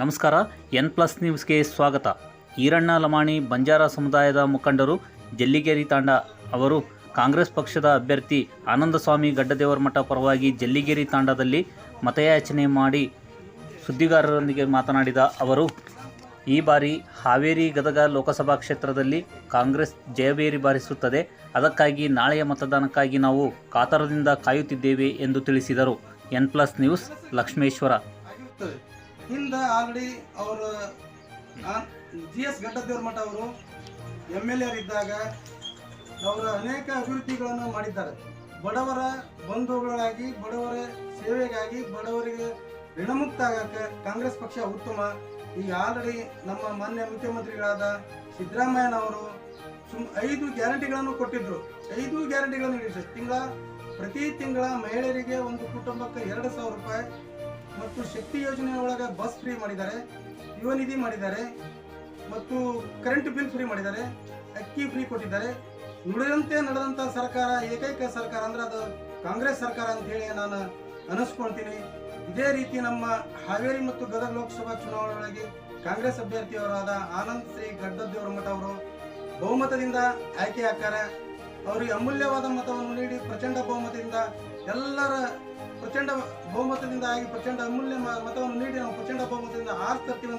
ನಮಸ್ಕಾರ, N plus ನ್ಯೂಸ್ಗೆ ಸ್ವಾಗತ. ಈರಣ್ಣ ಲಮಾಣಿ ಬಂಜಾರ ಸಮುದಾಯದ ಮುಖಂಡರು, ಜಲ್ಲಿಗೇರಿ ತಾಂಡ ಅವರು, ಕಾಂಗ್ರೆಸ್ ಪಕ್ಷದ ಅಭ್ಯರ್ಥಿ ಆನಂದಸ್ವಾಮಿ ಗಡ್ಡದೇವರಮಠ ಪರವಾಗಿ ಜಲ್ಲಿಗೇರಿ ತಾಂಡದಲ್ಲಿ ಮತಯಾಚನೆ ಮಾಡಿ ಸುದ್ದಿಗಾರರೊಂದಿಗೆ ಮಾತನಾಡಿದ ಅವರು, ಈ ಬಾರಿ ಹಾವೇರಿ ಗದಗ ಲೋಕಸಭಾ ಕ್ಷೇತ್ರದಲ್ಲಿ ಕಾಂಗ್ರೆಸ್ ಜಯಬೇರಿ ಬಾರಿಸುತ್ತದೆ. ಅದಕ್ಕಾಗಿ ನಾಳೆಯ ಮತದಾನಕ್ಕಾಗಿ ನಾವು ಕಾತರದಿಂದ ಕಾಯುತ್ತಿದ್ದೇವೆ ಎಂದು ತಿಳಿಸಿದರು. N plus news, Lakshmeshwar. ಹಿಂದೆ ಆಲ್ರೆಡಿ ಅವರು ಜಿ ಎಸ್ ಗಡ್ಡದೇವ್ರ ಮಠ ಅವರು, ಎಂ ಎಲ್ ಎರಿದ್ದಾಗ ಅವರು ಅನೇಕ ಅಭಿವೃದ್ಧಿಗಳನ್ನು ಮಾಡಿದ್ದಾರೆ. ಬಡವರ ಬಂಧುಗಳಾಗಿ, ಬಡವರ ಸೇವೆಗಾಗಿ, ಬಡವರಿಗೆ ಋಣಮುಕ್ತ ಆಗಕ್ಕೆ ಕಾಂಗ್ರೆಸ್ ಪಕ್ಷ ಉತ್ತಮ. ಈಗ ಆಲ್ರೆಡಿ ನಮ್ಮ ಮಾನ್ಯ ಮುಖ್ಯಮಂತ್ರಿಗಳಾದ ಸಿದ್ದರಾಮಯ್ಯನವರು ಸುಮ್ ಐದು ಗ್ಯಾರಂಟಿಗಳನ್ನು ಕೊಟ್ಟಿದ್ರು. ಐದು ಗ್ಯಾರಂಟಿಗಳನ್ನು ನೀಡಿದ್ರು. ತಿಂಗಳ, ಪ್ರತಿ ತಿಂಗಳ ಮಹಿಳೆಯರಿಗೆ ಒಂದು ಕುಟುಂಬಕ್ಕೆ ಎರಡು ಸಾವಿರ ರೂಪಾಯಿ ಮತ್ತು ಶಕ್ತಿ ಯೋಜನೆ ಒಳಗೆ ಬಸ್ ಫ್ರೀ ಮಾಡಿದ್ದಾರೆ ಯುವ ನಿಧಿ ಮಾಡಿದ್ದಾರೆ, ಮತ್ತು ಕರೆಂಟ್ ಬಿಲ್ ಫ್ರೀ ಮಾಡಿದ್ದಾರೆ, ಅಕ್ಕಿ ಫ್ರೀ ಕೊಟ್ಟಿದ್ದಾರೆ. ನುಡಿದಂತೆ ನಡೆದಂಥ ಸರ್ಕಾರ, ಏಕೈಕ ಸರ್ಕಾರ ಅಂದ್ರೆ ಅದು ಕಾಂಗ್ರೆಸ್ ಸರ್ಕಾರ ಅಂತ ಹೇಳಿ ನಾನು ಅನಿಸ್ಕೊಳ್ತೀನಿ. ಇದೇ ರೀತಿ ನಮ್ಮ ಹಾವೇರಿ ಮತ್ತು ಗದಗ ಲೋಕಸಭಾ ಚುನಾವಣೆಯೊಳಗೆ ಕಾಂಗ್ರೆಸ್ ಅಭ್ಯರ್ಥಿಯವರಾದ ಆನಂದ್ ಶ್ರೀ ಗಡ್ಡದೇವರ ಮಠ ಅವರು ಬಹುಮತದಿಂದ ಆಯ್ಕೆ ಆಗ್ತಾರೆ. ಅವರಿಗೆ ಅಮೂಲ್ಯವಾದ ಮತವನ್ನು ನೀಡಿ, ಪ್ರಚಂಡ ಬಹುಮತದಿಂದ ಎಲ್ಲರ ಪ್ರಚಂಡ ಬಹುಮತದಿಂದ ಆಗಿ ಪ್ರಚಂಡ ಅಮೂಲ್ಯ ಮತವನ್ನು ನೀಡಿ ನಾವು ಪ್ರಚಂಡ ಬಹುಮತದಿಂದ ಆರಿಸ್ತರ್ತೀವಿ